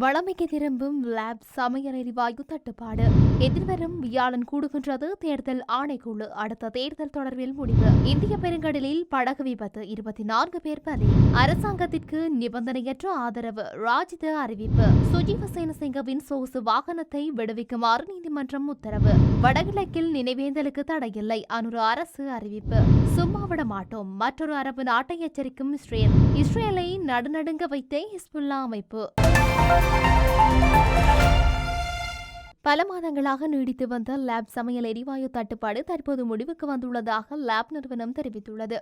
வளமைக்கு திரும்பும் லேப் சமையல் எரிவாயு தட்டுப்பாடு. எதிர்வரும் வியாழன் கூடுகின்றது தேர்தல் ஆணைக்குழு. அடுத்த தேர்தல் தொடர்பில் முடிவு. இந்திய பெருங்கடலில் படகு விபத்து இருபத்தி நான்கு பேர் பலி. அரசாங்கத்திற்கு நிபந்தனையற்ற ஆதரவு ராஜித அறிவிப்பு. சுஜீவ சேனசிங்கவின் சொகுசு வாகனத்தை விடுவிக்குமாறு நீதிமன்றம் உத்தரவு. வடகிழக்கில் நினைவேந்தலுக்கு தடையில்லை அனுர அரசு அறிவிப்பு. சும்மா விட மாட்டோம் மற்றொரு அரபு நாட்டை எச்சரிக்கும் இஸ்ரேல். இஸ்ரேலை நடுநடுங்க வைத்த ஹிஸ்புல்லா அமைப்பு. பல மாதங்களாக நீடித்து வந்த லேப் சமையல் எரிவாயு தட்டுப்பாடு தற்போது முடிவுக்கு வந்துள்ளதாக லேப் நிறுவனம் தெரிவித்துள்ளது.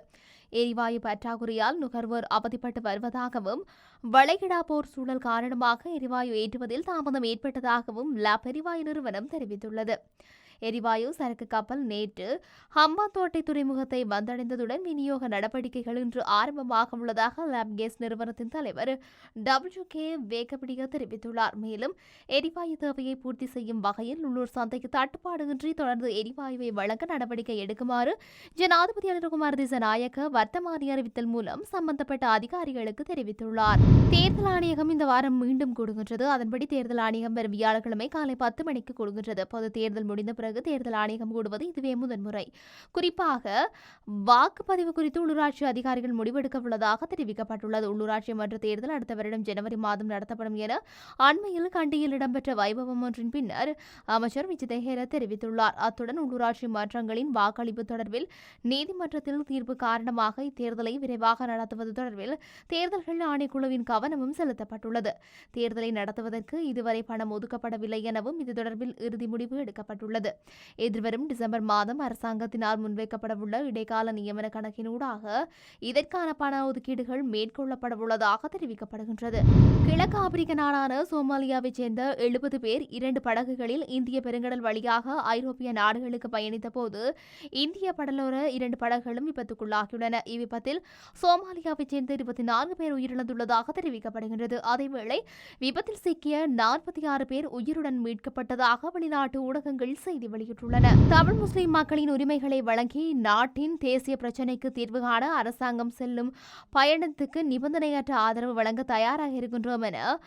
எரிவாயு பற்றாக்குறையால் நுகர்வோர் அவதிப்பட்டு வருவதாகவும் வளைகிடா போர் சூழல் காரணமாக எரிவாயு ஏற்றுவதில் தாமதம் ஏற்பட்டதாகவும் லேப் எரிவாயு நிறுவனம் தெரிவித்துள்ளது. எரிவாயு சரக்கு கப்பல் நேற்று ஹம்பாந்தோட்டை துறைமுகத்தை வந்தடைந்ததுடன் விநியோக நடவடிக்கைகள் இன்று ஆரம்பமாக உள்ளதாக லேப் கேஸ் நிறுவனத்தின் தலைவர் டபிள்யூ கே வேகப்பிடிய தெரிவித்துள்ளார். மேலும் எரிவாயு தேவையை பூர்த்தி செய்யும் வகையில் உள்ளூர் சந்தைக்கு தட்டுப்பாடுகின்றி தொடர்ந்து எரிவாயுவை வழங்க நடவடிக்கை எடுக்குமாறு ஜனாதிபதி அனுகுமார் திசநாயக்க வர்த்தமானி அறிவித்தல் மூலம் சம்பந்தப்பட்ட அதிகாரிகளுக்கு தெரிவித்துள்ளார். தேர்தல் ஆணையகம் இந்த வாரம் மீண்டும் கூடுகின்றது. அதன்படி தேர்தல் ஆணையகம் வரும் வியாழக்கிழமை காலை பத்து மணிக்கு கூடுகின்றது. பொது தேர்தல் முடிந்த பிறகு தேர்தல் ஆணையகம் கூடுவது இதுவே முதன்முறை. குறிப்பாக வாக்குப்பதிவு குறித்து உள்ளூராட்சி அதிகாரிகள் முடிவெடுக்க உள்ளதாக தெரிவிக்கப்பட்டுள்ளது. உள்ளூராட்சி மன்ற தேர்தல் அடுத்த வருடம் ஜனவரி மாதம் நடத்தப்படும் என அண்மையில் கண்டியில் இடம்பெற்ற வைபவம் ஒன்றின் பின்னர் அமைச்சர் விஜயதேகர தெரிவித்துள்ளார். அத்துடன் உள்ளூராட்சி மன்றங்களின் வாக்களிப்பு தொடர்பில் நீதிமன்றத்தில் தீர்ப்பு காரணமாக இத்தேர்தலை விரைவாக நடத்துவது தொடர்பில் தேர்தல்கள் ஆணைக்குழுவின் கவனமும் செலுத்தப்பட்டுள்ளது. தேர்தலை நடத்துவதற்கு இதுவரை பணம் ஒதுக்கப்படவில்லை எனவும் இது தொடர்பில் இறுதி முடிவு எடுக்கப்பட்டுள்ளது. எதிர்வரும் டிசம்பர் மாதம் அரசாங்கத்தினால் முன்வைக்கப்படவுள்ள இடைக்கால நியமன கணக்கினூடாக இதற்கான பண ஒதுக்கீடுகள் மேற்கொள்ளப்படவுள்ளதாக தெரிவிக்கப்படுகின்றது. கிழக்கு ஆப்பிரிக்க நாடான சோமாலியாவைச் சேர்ந்த எழுபது பேர் இரண்டு படகுகளில் இந்திய பெருங்கடல் வழியாக ஐரோப்பிய நாடுகளுக்கு பயணித்த போது இந்திய கடலோர இரண்டு படகுகளும் விபத்துக்குள்ளாகியுள்ளன. இவ்விபத்தில் சோமாலியாவைச் சேர்ந்த இருபத்தி நான்கு பேர் உயிரிழந்துள்ளதாக தெரிவிக்கப்படுகின்றது. அதேவேளை விபத்தில் சிக்கிய நாற்பத்தி ஆறு பேர் உயிருடன் மீட்கப்பட்டதாக வெளிநாட்டு ஊடகங்கள் செய்தி வெளியிட்டுள்ளன. தமிழ் முஸ்லிம் மக்களின் உரிமைகளை வழங்கி நாட்டின் தேசிய பிரச்சினைக்கு தீர்வு காண அரசாங்கம் செல்லும் பயணத்துக்கு நிபந்தனையற்ற ஆதரவு வழங்க தயாராக இருக்கின்றோம் என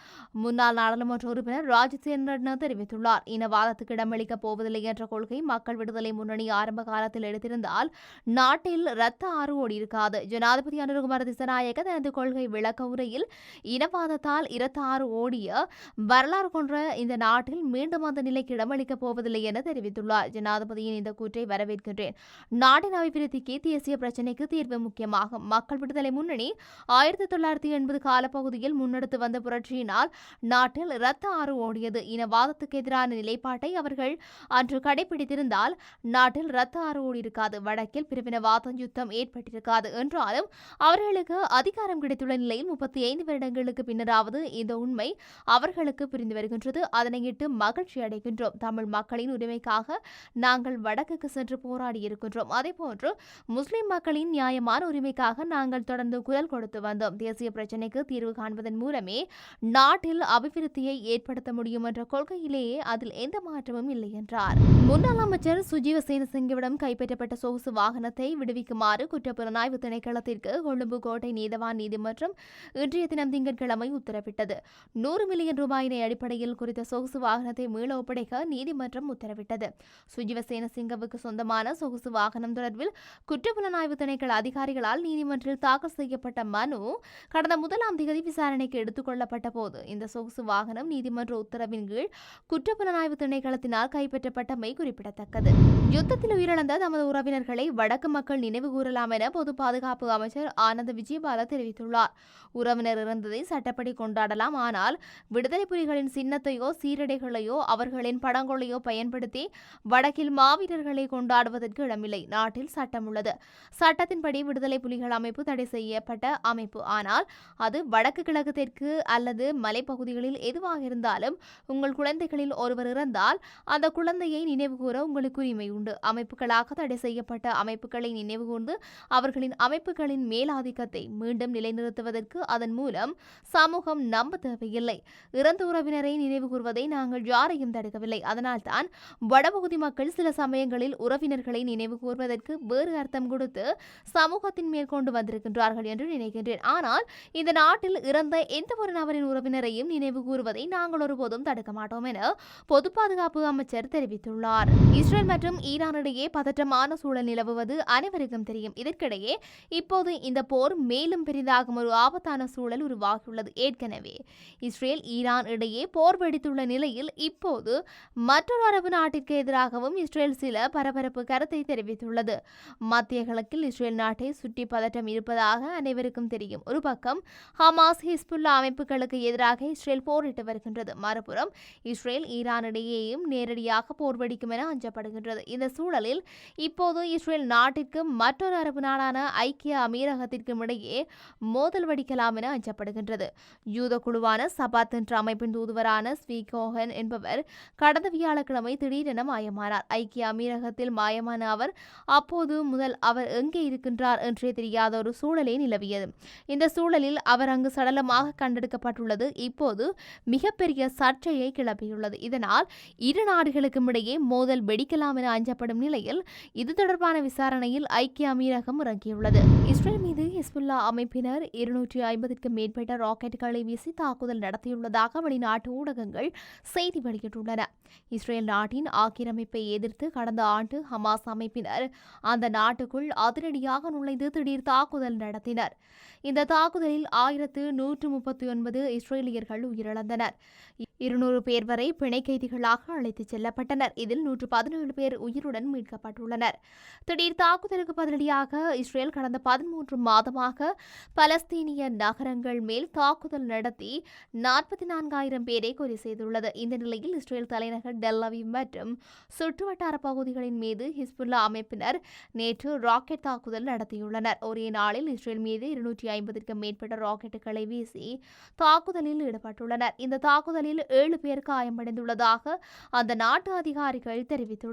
முன்னாள் நாடாளுமன்ற உறுப்பினர் ராஜசேந்திரன் தெரிவித்துள்ளார். இனவாதத்துக்கு இடமளிக்கப் போவதில்லை என்ற கொள்கை மக்கள் விடுதலை முன்னணி ஆரம்ப காலத்தில் எடுத்திருந்தால் நாட்டில் இரத்த ஆறு ஓடியிருக்காது. ஜனாதிபதி அனுருகுமார் திசநாயக தனது கொள்கை விளக்க உரையில் இனவாதத்தால் இரத்த ஆறு ஓடிய வரலாறு கொன்ற இந்த நாட்டில் மீண்டும் அந்த நிலைக்கு இடமளிக்கப் போவதில்லை என தெரிவித்தார் தெரிவித்துள்ளார். ஜனாதிபதியின் இந்த கூற்றை வரவேற்கின்றேன். நாட்டின் அபிவிருத்திக்கு தேசிய பிரச்சினைக்கு தீர்வு முக்கியமாகும். மக்கள் விடுதலை முன்னணி ஆயிரத்தி தொள்ளாயிரத்தி எண்பது காலப்பகுதியில் முன்னெடுத்து வந்த புரட்சியினால் நாட்டில் இரத்த ஆறு ஓடியது. இனவாதத்துக்கு எதிரான நிலைப்பாட்டை அவர்கள் அன்று கடைபிடித்திருந்தால் நாட்டில் இரத்த ஆறு ஓடியிருக்காது. வடக்கில் பிரிவினவாத யுத்தம் ஏற்பட்டிருக்காது என்றாலும் அவர்களுக்கு அதிகாரம் கிடைத்துள்ள நிலையில் முப்பத்தி ஐந்து வருடங்களுக்கு பின்னராவது இந்த உண்மை அவர்களுக்கு புரிந்து வருகின்றது. அதனையிட்டு மகிழ்ச்சி அடைகின்றோம். தமிழ் மக்களின் உரிமைக்காக நாங்கள் வடக்குக்கு சென்று போராடி இருக்கின்றோம். அதேபோன்று முஸ்லிம் மக்களின் நியாயமான உரிமைக்காக நாங்கள் தொடர்ந்து குரல் கொடுத்து வந்தோம். தேசிய பிரச்சினைக்கு தீர்வு காண்பதன் மூலமே நாட்டில் அபிவிருத்தியை ஏற்படுத்த முடியும் என்ற கொள்கையிலேயே அதில் எந்த மாற்றமும் இல்லை என்றார். முன்னாள் அமைச்சர் சுஜீவ சேனசிங்கவிடம் கைப்பற்றப்பட்ட சொகுசு வாகனத்தை விடுவிக்குமாறு குற்றப்புலனாய்வு திணைக்களத்திற்கு கொழும்பு கோட்டை நீதவான் நீதிமன்றம் இன்றைய தினம் திங்கட்கிழமை உத்தரவிட்டது. நூறு மில்லியன் ரூபாயினை அடிப்படையில் குறித்த சொகுசு வாகனத்தை மீள ஒப்படைக்க நீதிமன்றம் உத்தரவிட்டது. சுஜிவசேன சிங்கவுக்கு சொந்தமான சொகுசு வாகனம் தொடர்பில் குற்றப்புலனாய்வு திணைக்கள அதிகாரிகளால் நீதிமன்றில் தாக்கல் செய்யப்பட்ட மனு கடந்த முதலாம் திகதி விசாரணைக்கு எடுத்துக் கொள்ளப்பட்ட போது இந்த சொகுசு வாகனம் நீதிமன்ற உத்தரவின் கீழ் குற்றப்புலனாய்வு திணைக்களத்தினால் கைப்பற்றப்பட்டமை குறிப்பிடத்தக்கது. யுத்தத்தில் உயிரிழந்த தமது உறவினர்களை வடக்கு மக்கள் நினைவு கூறலாம் என பொது பாதுகாப்பு அமைச்சர் ஆனந்த விஜயபால தெரிவித்துள்ளார். உறவினர் இறந்ததை சட்டப்படி கொண்டாடலாம் ஆனால் விடுதலை புலிகளின் சின்னத்தையோ சீரடைகளையோ அவர்களின் படங்களையோ பயன்படுத்தி வடக்கில் மாவீரர்களை கொண்டாடுவதற்கு இடமில்லை. நாட்டில் சட்டம் உள்ளது. சட்டத்தின்படி விடுதலை புலிகள் அமைப்பு தடை செய்யப்பட்ட அமைப்பு. ஆனால் அது வடக்கு கிழக்கு தெற்கு அல்லது மலைப்பகுதிகளில் எதுவாக இருந்தாலும் உங்கள் குழந்தைகளில் ஒருவர் இறந்தால் அந்த குழந்தையை நினைவுகூர உங்களுக்கு உரிமை உண்டு. அமைப்புகளாக தடை செய்யப்பட்ட அமைப்புகளை நினைவுகூர்ந்து அவர்களின் அமைப்புகளின் மேலாதிக்கத்தை மீண்டும் நிலைநிறுத்துவதற்கு அதன் மூலம் சமூகம் நம்ப தேவையில்லை. இறந்த உறவினரை நினைவுகூர்வதை நாங்கள் யாரையும் தடுக்கவில்லை. அதனால்தான் வட வடபகுதி மக்கள் சில சமயங்களில் உறவினர்களை நினைவு கூர்வதற்கு வேறு அர்த்தம் கொடுத்து சமூகத்தின் மேற்கொண்டு வந்திருக்கின்றார்கள் என்று நினைக்கின்றேன். ஆனால் இந்த நாட்டில் இறந்த எந்த ஒரு நபரின் உறவினரையும் நினைவு கூறுவதை நாங்கள் ஒருபோதும் தடுக்க மாட்டோம் என பொது பாதுகாப்பு அமைச்சர் தெரிவித்துள்ளார். இஸ்ரேல் மற்றும் ஈரான் இடையே பதற்றமான சூழல் நிலவுவது அனைவருக்கும் தெரியும். இதற்கிடையே இப்போது இந்த போர் மேலும் பெரிதாகும் ஒரு ஆபத்தான சூழல் உருவாகியுள்ளது. ஏற்கனவே இஸ்ரேல் ஈரான் இடையே போர் வெடித்துள்ள நிலையில் இப்போது மற்றொரு அரபு நாட்டிற்கு எதிராகவும் இஸ்ரேல் சில பரபரப்பு கருத்தை தெரிவித்துள்ளது. மத்திய கிழக்கில் இஸ்ரேல் நாட்டை சுற்றி பதட்டம் இருப்பதாக அனைவருக்கும் தெரியும். ஒரு பக்கம் ஹமாஸ் ஹிஸ்புல்லா அமைப்புகளுக்கு எதிராக இஸ்ரேல் போரிட்டு வருகின்றது. மறுபுறம் இஸ்ரேல் ஈரான் இடையேயும் நேரடியாக போர் வெடிக்கும் என அஞ்சப்படுகின்றது. இந்த சூழலில் இப்போது இஸ்ரேல் நாட்டிற்கு மற்றொரு அரபு நாடான ஐக்கிய அமீரகத்திற்கும் இடையே மோதல் வெடிக்கலாம் என அஞ்சப்படுகின்றது. யூத குழுவான சபாத் என்ற அமைப்பின் தூதுவரான ஸ்வீகோஹன் என்பவர் கடந்த வியாழக்கிழமை திடீரென மாயமானார். ஐக்கிய அமீரகத்தில் மாயமான அவர் அப்போது முதல் அவர் எங்கே இருக்கின்றார் என்றே தெரியாத ஒரு சூழலே நிலவியது. இந்த சூழலில் அவர் அங்கு சடலமாக கண்டெடுக்கப்பட்டுள்ளது. இப்போது மிகப்பெரிய சர்ச்சையை கிளப்பியுள்ளது. இதனால் இரு நாடுகளுக்கும் இடையே மோதல் வெடிக்கலாம் என அஞ்சப்படும் நிலையில் இது தொடர்பான விசாரணையில் ஐக்கிய அமீரகம் இறங்கியுள்ளது. இஸ்ரேல் மீது ஹிஸ்புல்லா அமைப்பினர் இருநூற்றி ஐம்பதுக்கும் மேற்பட்ட ராக்கெட்டுகளை வீசி தாக்குதல் நடத்தியுள்ளதாக வெளிநாட்டு ஊடகங்கள் செய்தி வெளியிட்டுள்ளன. இஸ்ரேல் நாட்டின் ஆக்கிரமிப்பை எதிர்த்து கடந்த ஆண்டு ஹமாஸ் அமைப்பினர் அந்த நாட்டுக்குள் அதிரடியாக நுழைந்து திடீர் தாக்குதல் நடத்தினர். இந்த தாக்குதலில் ஆயிரத்து நூற்று முப்பத்தி ஒன்பது இஸ்ரேலியர்கள் உயிரிழந்தனர். இருநூறு பேர் வரை பிணை கைதிகளாக அழைத்துச் செல்லப்பட்டனர். இதில் நூற்று பதினேழு பேர் உயிருடன் மீட்கப்பட்டுள்ளனர். திடீர் தாக்குதலுக்கு பதிலடியாக இஸ்ரேல் கடந்த பதிமூன்று மாதமாக பலஸ்தீனிய நகரங்கள் மேல் தாக்குதல் நடத்தி நாற்பத்தி நான்காயிரம் பேரை கொலை செய்துள்ளது. இந்த நிலையில் இஸ்ரேல் தலைநகர் டெல்லவி மற்றும் சுற்றுவட்டார பகுதிகளின் மீது ஹிஸ்புல்லா அமைப்பினர் நேற்று ராக்கெட் தாக்குதல் நடத்தியுள்ளனர். ஒரே நாளில் இஸ்ரேல் மீது இருநூற்றி ஐம்பதிற்கும் மேற்பட்ட ராக்கெட்டுகளை வீசி தாக்குதலில் ஈடுபட்டுள்ளனர். இந்த தாக்குதலில் ஏழு பேர் காயமடைந்துள்ளதாக அந்த நாட்டு அதிகாரிகள் தெரிவித்துள்ளனர்.